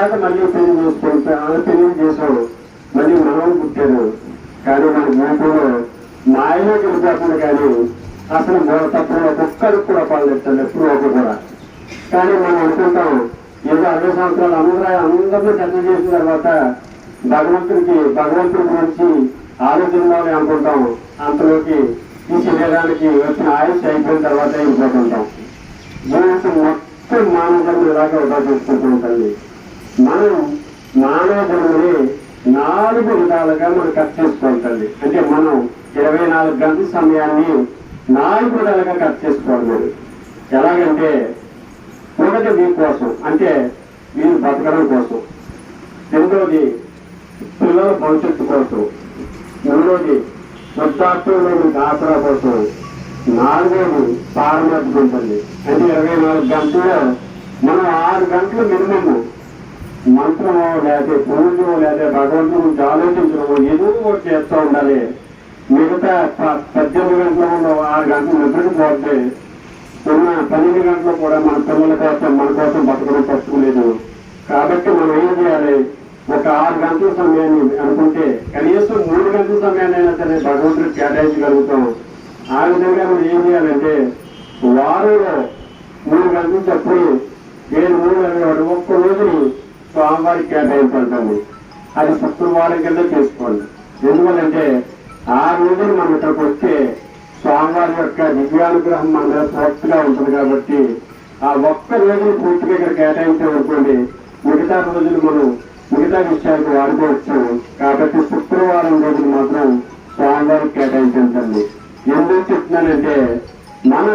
తర్వాత మళ్ళీ పెళ్ళి చేసుకుంటా పెళ్ళి చేసాడు మళ్ళీ మనం పుట్టాడు కానీ మన జీవితంలో మాయలో గెలిచేస్తుంది కానీ అసలు మన తప్పులు ఒక్కరికి కూడా పడలేదు ఎప్పుడు ఒక కూడా. కానీ మనం అనుకుంటాం ఏదో అరవై సంవత్సరాలు అందరూ అందరినీ చర్చ చేసిన తర్వాత భగవంతుడికి భగవంతుడి గురించి ఆలోచించాలని అనుకుంటాం. అంతలోకి ఈ శరీరానికి వచ్చిన ఆయుష్ అయిపోయిన తర్వాత వెళ్ళిపోతుంటాం. జీవితం మొత్తం మానవులను ఇలాగే వృధా చేసుకుంటూ ఉంటుంది మనం మానవ నాలుగు విధాలుగా మనం కట్ చేసుకుంటుంది అంటే మనం ఇరవై నాలుగు గంటల సమయాన్ని నాలుగు విధాలుగా కట్ చేసుకోవాలి ఎలాగంటే ఒకటి మీ కోసం అంటే మీరు బతకడం కోసం. రెండోది పిల్లల భవిష్యత్తు కోసం. మూడోది వృద్ధాప్యంలో మీకు ఆసరా కోసం. నాలుగోది పారమార్థం ఉంటుంది. అంటే ఇరవై నాలుగు గంటల్లో మనం ఆరు గంటలు మినిమము మంత్రమో లేకపోతే పూజో లేకపోతే భగవంతుని గురించి ఆలోచించడమో ఏదో ఒకటి చేస్తూ ఉండాలి. మిగతా పద్దెనిమిది గంటల ఉన్న ఆరు గంటలు నిద్రకపోతే ఉన్న పన్నెండు గంటలు కూడా మన పిల్లల కోసం మన కోసం బతకడం తప్పులేదు కాబట్టి మనం ఏం చేయాలి? ఒక ఆరు గంటల సమయాన్ని అనుకుంటే కనీసం మూడు గంటల సమయాన్ని సరే భగవంతుడికి కేటాయించగలుగుతాం. ఆ విధంగా మనం ఏం చేయాలంటే వారంలో మూడు గంటలు చెప్పుడు నేను మూడు గంటలు ఒక్క రోజుని స్వామివారికి కేటాయించండి అది శుక్రవారం కింద చేసుకోండి. ఎందువల్లంటే ఆ రోజున మనం ఇక్కడికి వస్తే స్వామివారి యొక్క దివ్యానుగ్రహం మన మీద పూర్తిగా ఉంటుంది కాబట్టి ఆ ఒక్క రోజును పూర్తిగా ఇక్కడ కేటాయించామనుకోండి మిగతా రోజులు మనం మిగతా విషయాలకు వాడుకోవచ్చు. కాబట్టి శుక్రవారం రోజులు మాత్రం స్వామివారికి కేటాయించండి. ఎందుకు చెప్తున్నానంటే మన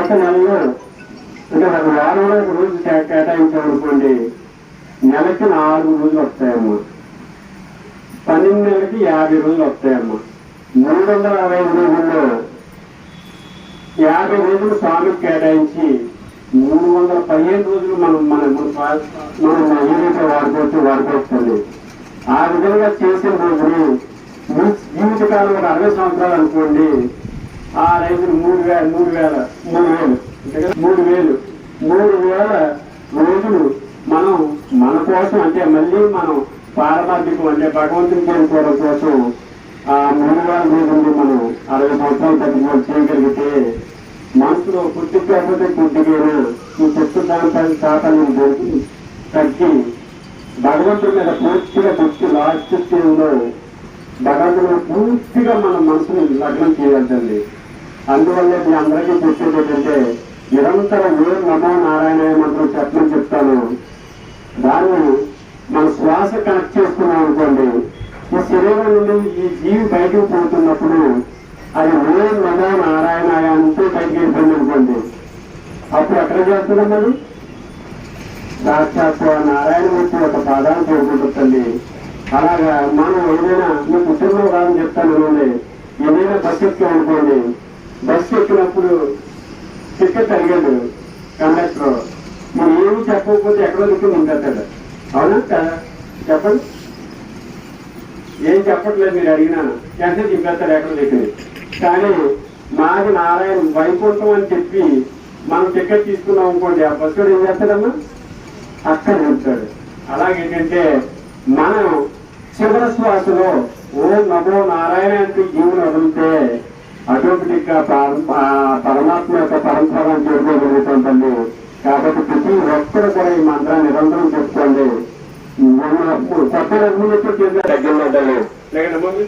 ఒక నెలలో అంటే ఒక వారంలో ఒక రోజు కేటాయించామనుకోండి నెలకి నాలుగు రోజులు వస్తాయమ్మా. పన్నెండు నెలలకి యాభై రోజులు వస్తాయమ్మా. మూడు వందల అరవై ఐదు రోజుల్లో యాభై రోజులు స్వామికి కేటాయించి మూడు వందల పదిహేను రోజులు మనం మన మన మనం ఏదైతే వాడుకోవచ్చు వాడుకోవచ్చు ఆ విధంగా చేసిన రోజులు మీ జీవితకాలం ఒక అరవై సంవత్సరాలు అనుకోండి. ఆ రైతులు మూడు వేల మూడు వేల మూడు వేలు మూడు వేలు. మూడు వేల రోజులు మనం మన కోసం అంటే మళ్ళీ మనం పారమార్థికం అంటే భగవంతుని చేరుకోవడం కోసం ఆ మూడు వేల రోజులు మనం అరవై సంవత్సరాలు తగ్గిపోయి చేయగలిగితే మనసులో కుట్టి కాకపోతే కుట్టికైనా ఈ చెట్టు దాని శాతాన్ని దొరికి తగ్గి భగవంతుడి మీద పూర్తిగా భక్తి లాస్ట్ స్టేజ్లో భగవంతుడు పూర్తిగా మన మనసుని లగ్నం చేయాలండి అందువల్ల మీ అందరికీ చెప్పేది ఏంటంటే నిరంతరం ఏ నమో నారాయణ మంత్రం చెప్పమని చెప్తాను. దాన్ని మన శ్వాస కనెక్ట్ చేసుకున్నాం అనుకోండి ఈ శరీరం నుండి ఈ జీవి బయటకు పోతున్నప్పుడు అది ఓం నమో నారాయణ అంటూ బయటకు వెళ్ళిపోయింది అనుకోండి. అప్పుడు ఎక్కడ చేస్తున్నాం అది సాక్షాత్ నారాయణమూర్తి ఒక పాదాలు కోరుకుంటుంది అలాగా మనం ఏదైనా మీ కుటుంబం కాదని చెప్తాను అనుకోండి ఏదైనా బస్సు ఎక్కాం అనుకోండి బస్సు ఎక్కినప్పుడు టికెట్ అడిగాడు కండక్టర్. చెప్పకపోతే ఎక్కడో దిక్కు ఉండేస్తాడు అవునా చెప్పండి. ఏం చెప్పట్లేదు మీరు అడిగినాను. వెంటనే చెప్పేస్తారు ఎక్కడ దిక్కు కానీ మాది నారాయణ వైకుంఠం అని చెప్పి మనం టికెట్ తీసుకున్నాం అనుకోండి ఆ బస్సుడు ఏం చేస్తాడమ్మా? అక్కడ ఉంటాడు. అలాగేంటంటే మనం చివరి శ్వాసలో ఓ నమో నారాయణ అంటే జీవులు వదిలితే అటోమేటిక్గా పరమాత్మ యొక్క పరంపరను చేరుకోగలుగుతుందండి కాబట్టి ప్రతి ఒక్కరు కూడా ఈ మంత్రాన్ని నిరంతరం చెప్పుకోండి మొన్న కొత్త ఎప్పుడు తగ్గిందంటారు లేదండి